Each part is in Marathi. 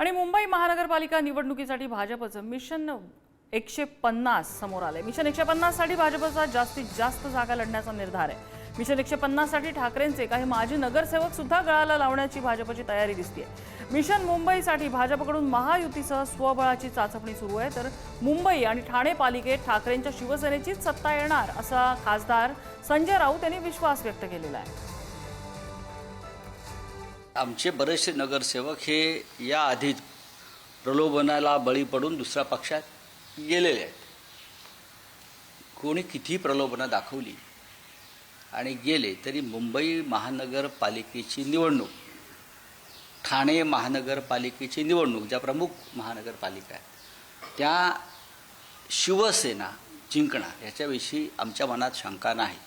आणि मुंबई महानगरपालिका निवडणुकीसाठी भाजपचं मिशन एकशे पन्नास समोर आले मिशन एकशे पन्नाससाठी भाजपचा जास्तीत जास्त जागा लढण्याचा निर्धार आहे. मिशन एकशे पन्नाससाठी ठाकरेंचे काही माजी नगरसेवक सुद्धा गळाला लावण्याची भाजपची तयारी दिसते मिशन मुंबईसाठी भाजपकडून महायुतीसह स्वबळाची चाचपणी सुरू आहे. तर मुंबई आणि ठाणे पालिकेत ठाकरेंच्या शिवसेनेचीच सत्ता येणार असा खासदार संजय राऊत यांनी विश्वास व्यक्त केलेला आहे. आमचे बरेचसे नगरसेवक हे या आधीच प्रलोभनाला बळी पडून दुसऱ्या पक्षात गेलेले आहेत. कोणी किती प्रलोभनं दाखवली आणि गेले तरी मुंबई महानगरपालिकेची निवडणूक ठाणे महानगरपालिकेची निवडणूक ज्या प्रमुख महानगरपालिका आहेत त्या शिवसेना जिंकणार याच्याविषयी आमच्या मनात शंका नाही.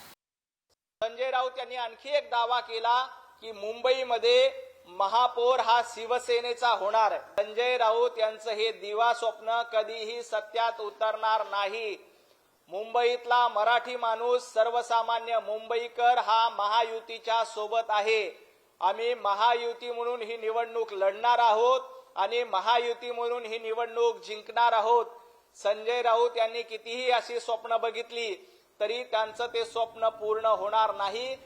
संजय राऊत यांनी आणखी एक दावा केला. की मुंबईमध्ये महापौर हा शिवसेनेचा होणार. संजय राऊत यांचं हे दिवा स्वप्न कधीही सत्यात उतरणार नाही. मुंबईतला मराठी माणूस सर्वसामान्य मुंबईकर हा महायुतीच्या सोबत आहे. आम्ही महायुती म्हणून ही निवडणूक लढणार आहोत आणि महायुती म्हणून ही निवडणूक जिंकणार आहोत. संजय राऊत यांनी कितीही अशी स्वप्न बघितली तरी त्यांचं ते स्वप्न पूर्ण होणार नाही.